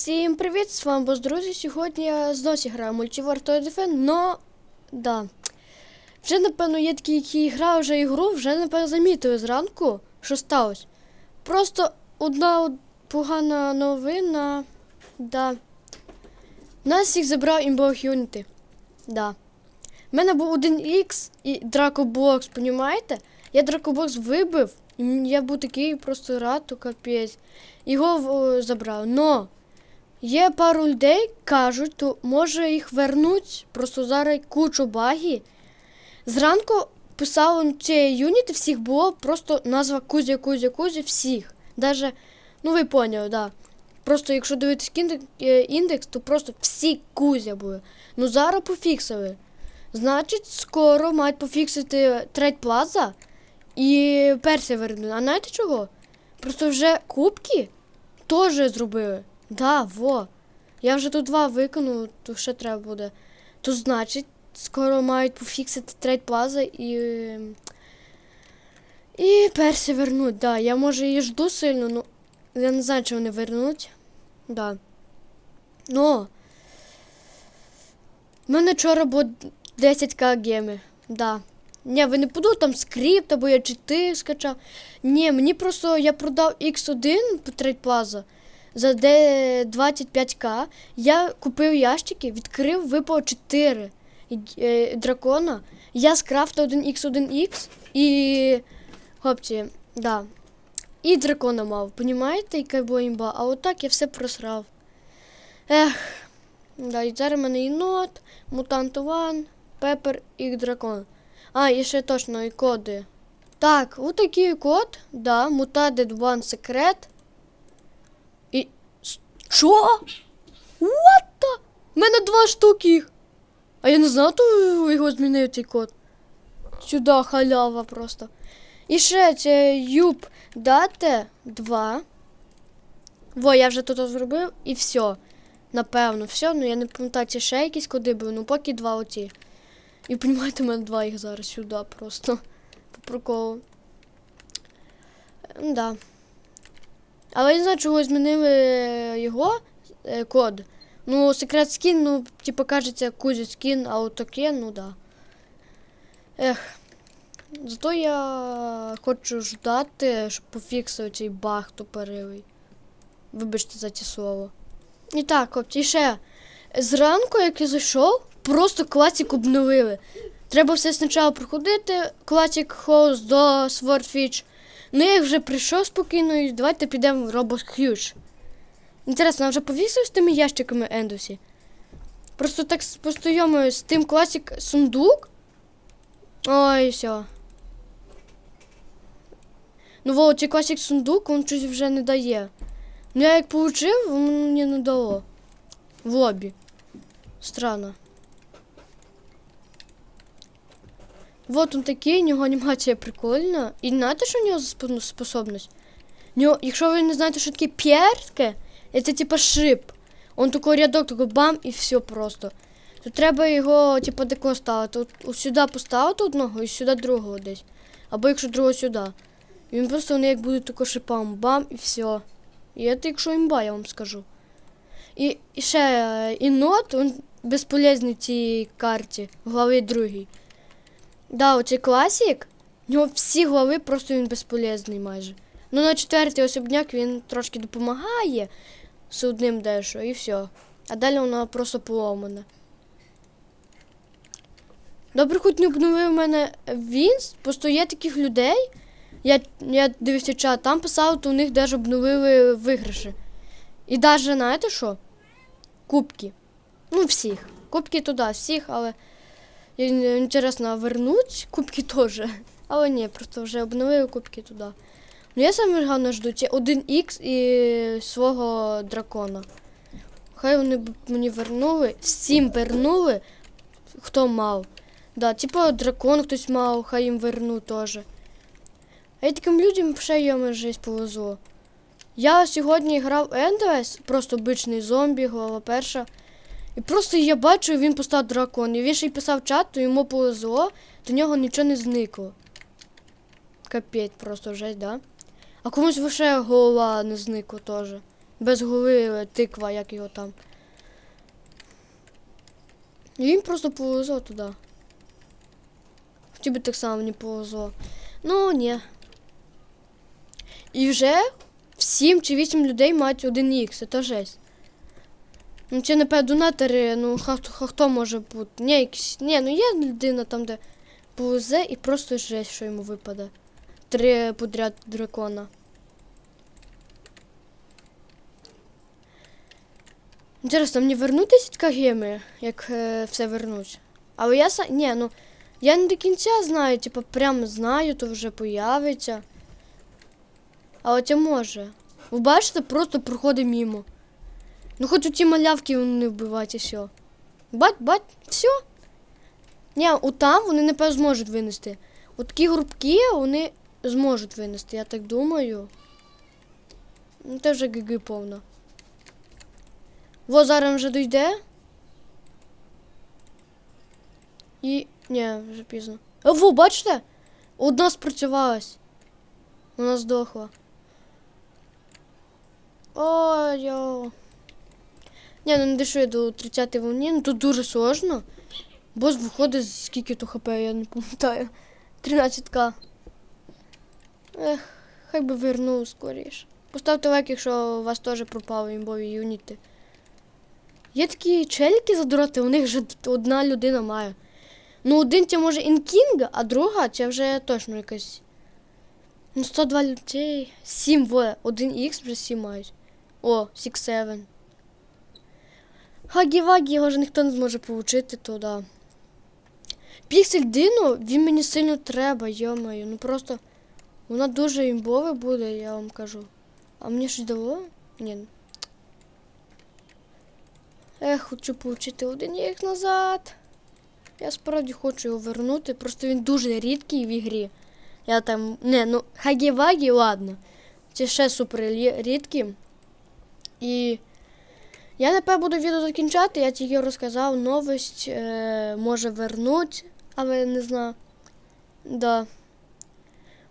Всім привіт, з вами Бос, друзі. Сьогодні я знов граю мультивар Toy Defend, но да. Вже, напевно, є такі, які грали вже ігру, вже, напевно, замітили зранку, що сталося. Просто одна погана новина. Да. Нас їх забрав імбог Юніти. Да. У мене був один X і Дракоблокс, понімаєте? Я Дракоблокс вибив, і я був такий просто рад, то капець. Його о, забрав. Но є пару людей, кажуть, то може їх вернуть, просто зараз кучу баги. Зранку писало цієї юніти, всіх було просто назва Кузя, Кузя, Кузя, всіх. Даже, ну ви поняли, да. Просто якщо дивитись е, індекс, то просто всі Кузя були. Ну зараз пофіксили. Значить, скоро мають пофіксити трейд плаза і Персія вернуть. А знаєте чого? Просто вже кубки теж зробили. Да, во. Я вже тут два виконав, то ще треба буде. То значить, скоро мають пофіксити трейд плаза і. І Персі вернуть. Да, я може її жду сильно, ну. Я не знаю, чи вони вернуть. Да. Но. У мене вчора було 10к геми. Да. Ні, ви не подумали там скрипт, або я чити скачав. Ні, мені просто я продав X1 по трейд плаза за де 25к. Я купив ящики, відкрив, випало 4 е, дракона. Я скрафтив один X1X і. Хлопці, да. І дракона мав. Понімаєте, яка була імба? А отак я все просрав. Ех. Да, і зараз в мене єнот, мутант Ван, пепер і дракон. А, і ще точно і коди. Так, отакий код, да, мутадед One Secret. Що? What the? У мене два штуки. А я не знав, то його змінив цей код. Сюди халява просто. І ще це юб дате 2. Во, я вже тут зробив і все. Напевно, все. Ну я не пам'ятаю, чи ще якісь коди були, ну поки два оці. І понімаєте, у мене два їх зараз сюди просто. По приколу. Да. Але я не знаю, чого змінили його е, код. Ну, секрет скін, ну, типу, кажеться, кузі скін, а от таке, ну да. Ех. Зато я хочу ждати, щоб пофіксив цей баг тупорилий. Вибачте за ті слово. І так, хлопці, і ще. Зранку, як я зайшов, просто класик обновили. Треба все спочатку проходити, класик хоус до Swordfish. Ну я вже прийшов спокійно і давайте підемо в Robot Huge. Інтересно, а вже повісив з тими ящиками Ендусі? Просто так постоїмо з тим класик сундук. Ой, все. Ну, во, цей класик сундук, він щось вже не дає. Ну я як получив, воно мені не дало. В лобі. Странно. Вот он такий, у нього анімація прикольна. І знаєте, що у нього за способність? У нього, якщо ви не знаєте, що таке п'єрське, це типа шип. Он такий рядок, такий бам і все просто. То треба його, типа, деко ставити. От, от сюди поставити одного і сюди другого десь. Або якщо другого сюди. І він просто вони як будуть тако шипам, бам і все. І це якщо імба, я вам скажу. І, і ще е, і нот, він безполезний в цій карті, в главі другій. Да, оцей класик, у нього всі глави просто він безполезний майже. Ну на четвертий особняк він трошки допомагає з одним дещо і все. А далі воно просто поломане. Добре, хоч не обновив мене Вінс, просто є таких людей. Я, я дивився чат, там писав, то у них навіть обновили виграші. І навіть, знаєте що? Кубки. Ну, всіх. Кубки туди, всіх, але інтересно, а вернуть кубки теж. Але ні, просто вже обновили кубки туди. Ну я саме гарно жду ці 1х і свого дракона. Хай вони б мені вернули, всім вернули, хто мав. Да, типу дракон хтось мав, хай їм верну теж. А я таким людям ще йому жесть повезло. Я сьогодні грав Endless, просто обичний зомбі, голова перша. І просто я бачу, він постав дракон. І він ще й писав чат, то йому повезло, до нього нічого не зникло. Капець, просто жесть, да? А комусь лише голова не зникла теж. Без голови е, тиква, як його там. І він просто повезло туди. Хотів би так само не повезло. Ну, ні. І вже 7 чи 8 людей мають 1х, це жесть. Ну, це, напевно, донатори, ну, ха, хто може бути? Ні, якісь, ні, ну є людина там, де повезе і просто жесть, що йому випаде. Три подряд дракона. Інтересно, мені вернутися від геми, як е, все вернуть. Але я са. Ні, ну я не до кінця знаю, типу, прям знаю, то вже появиться. А от я може. Ви бачите, просто проходить мімо. Ну хоч у ті малявки не вбивати і все. Бать, бать, все. Ні, у там вони напевно зможуть винести. От такі групки вони зможуть винести, я так думаю. Ну, це вже гиги повно. Во зараз вже дойде. І. Ні, вже пізно. А во, бачите? Одна спрацювалась. Вона здохла. Ой, йо. Ні, ну не дійшли до 30 волні, ну тут дуже сложно. Бос виходить скільки то хп, я не пам'ятаю. 13к. Ех, хай би вернув скоріш. Поставте лайк, якщо у вас теж пропали імбові юніти. Є такі челіки задороти, у них вже одна людина має. Ну, один це може інкінг, а друга це вже точно якась. Ну, 102 людей. 7 воє. 1х вже 7 мають. О, 6-7. Хагі-вагі, його ж ніхто не зможе получити, то да. Піксель Дину, він мені сильно треба, йомаю. Ну просто вона дуже імбова буде, я вам кажу. А мені щось дало? Ні. Ех, хочу получити один їх назад. Я справді хочу його вернути, просто він дуже рідкий в ігрі. Я там. Не, ну, хагі-вагі, ладно. Це ще супер рідкі. І я напевно буду відео закінчати, я тільки розказав новость, е, може вернуть, але не знаю. Да.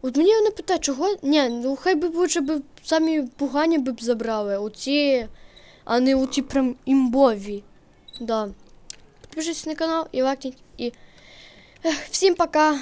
От мені вони питають, чого. Ні, ну хай би лучше би самі погані б забрали. Оці, а не оці прям імбові. Да. Підпишіться на канал і лайкніть. І всім пока.